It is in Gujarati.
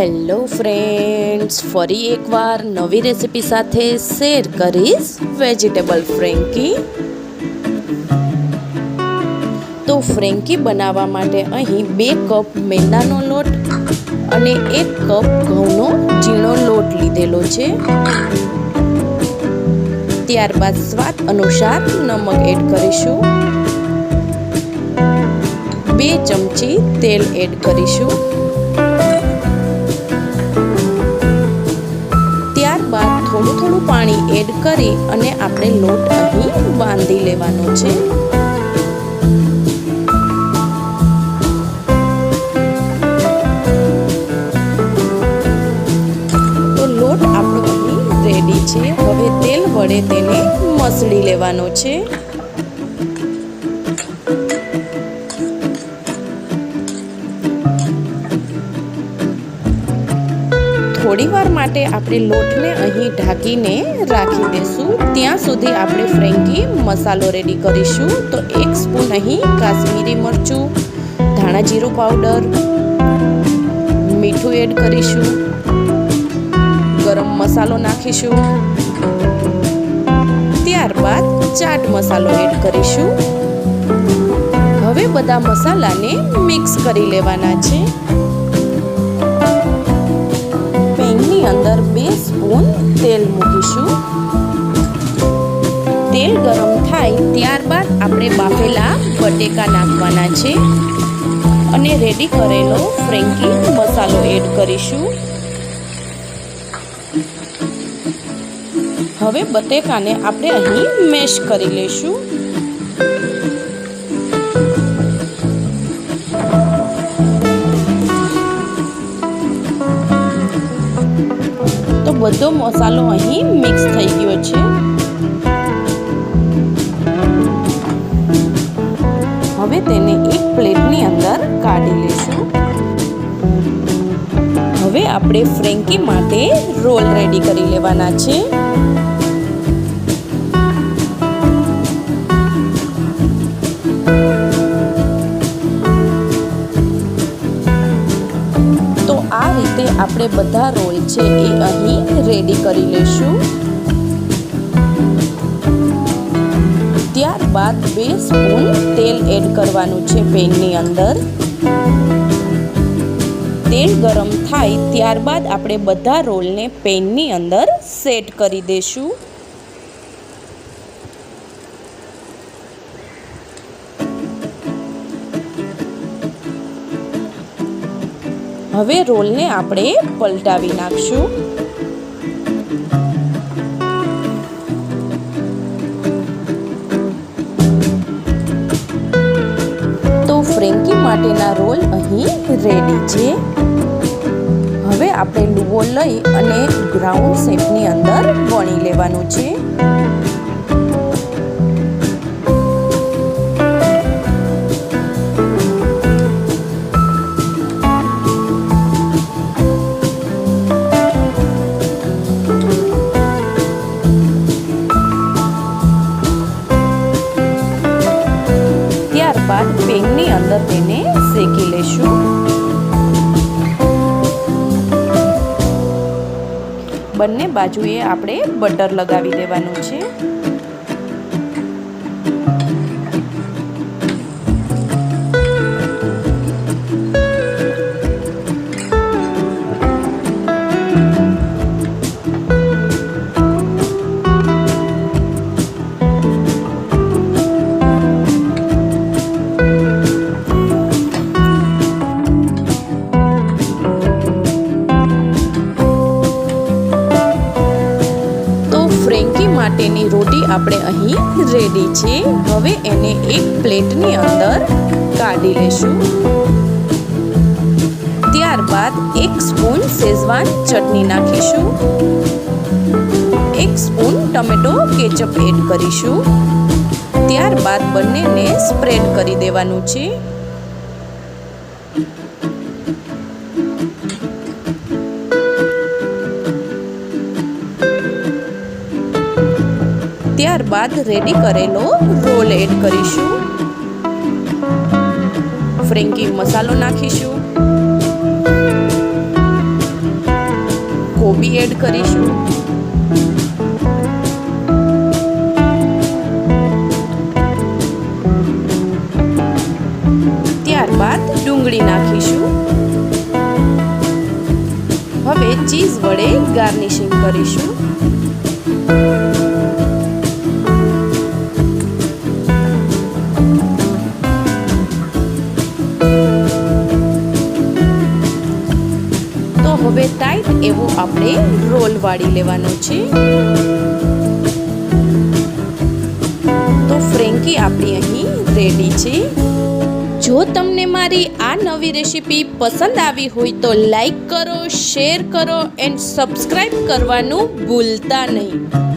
હેલો ફ્રેન્ડ્સ ફરી એકવાર નવી રેસિપી સાથે શેર કરીશ વેજીટેબલ ફ્રેન્કી તો ફ્રેન્કી બનાવવા માટે અહીં બે કપ મેંદાનો લોટ અને એક કપ ઘઉંનો ઝીણો લોટ લીધેલો છે. ત્યારબાદ સ્વાદ અનુસાર નમક એડ કરીશું. બે ચમચી તેલ એડ કરીશું. થોડું થોડું પાણી એડ કરી અને આપણે લોટ અહીં બાંધી લેવાનો છે. તો લોટ આપણો અહીં રેડી છે. હવે તેલ વડે તેને મસળી લેવાનો છે. થોડી વાર માટે આપણે લોટને અહીં ઢાંકીને રાખી દઈશું ત્યાં સુધી આપણે ફ્રેન્કી મસાલો રેડી કરીશું. તો એક સ્પૂન અહીં કાશ્મીરી મરચું, ધાણા જીરું પાવડર મીઠું એડ કરીશું. ગરમ મસાલો નાખીશું. ત્યારબાદ ચાટ મસાલો એડ કરીશું. હવે બધા મસાલાને મિક્સ કરી લેવાના છે. પેનની અંદર બે સ્પૂન તેલ મૂકીશું. તેલ ગરમ થાય ત્યારબાદ આપણે બાફેલા બટેકા નાખવાના છે અને રેડી કરેલો ફ્રેન્કી મસાલો એડ કરીશું. હવે બટેકાને આપણે અહીં મેશ કરી લઈશું. બધો મસાલો અહીં મિક્સ થઈ ગયો છે. હવે તેને એક પ્લેટની અંદર કાઢી લઈશું. હવે આપણે ફ્રેન્કી માટે રોલ રેડી કરી લેવાના છે. આપણે બધા રોલ છે એ અહીં રેડી કરી લઈશું. ત્યારબાદ બે સ્પૂન તેલ એડ કરવાનું છે પેનની અંદર. તેલ ગરમ થાય ત્યારબાદ આપણે બધા રોલને પેનની અંદર સેટ કરી દઈશું. હવે રોલને આપણે પલટાવી નાખશું. તો ફ્રેન્કી માટેના રોલ અહીં રેડી છે. હવે આપણે લુવો લઈ અને ગ્રાઉન્ડ શેપની અંદર વણી લેવાનું છે. પેનની અંદર તેને શેકી લેશું. બંને બાજુએ આપણે બટર લગાવી દેવાનું છે. આપણે અહીં રેડી છે હવે એને એક પ્લેટની અંદર કાઢી લેશું. ત્યારબાદ એક સ્પૂન શેઝવાન ચટણી નાખીશું. એક સ્પૂન ટમેટો કેચઅપ એડ કરીશું. ત્યારબાદ બંનેને સ્પ્રેડ કરી દેવાનું છે. બાદ રેડી કરેલો રોલ એડ કરીશું. ફ્રેન્કી મસાલો નાખીશું. કોબી એડ કરીશું. ત્યારબાદ ડુંગળી નાખીશું. હવે ચીઝ વડે ગાર્નિશિંગ કરીશું. હવે ટાઈટ એવો આપણે રોલ વાળી લેવાનો છે. તો ફ્રેન્કી આપણી અહીં રેડી છે. જો તમને મારી આ નવી રેસીપી પસંદ આવી હોય તો લાઈક કરો શેર કરો એન્ડ સબસ્ક્રાઈબ કરવાનું ભૂલતા નહીં.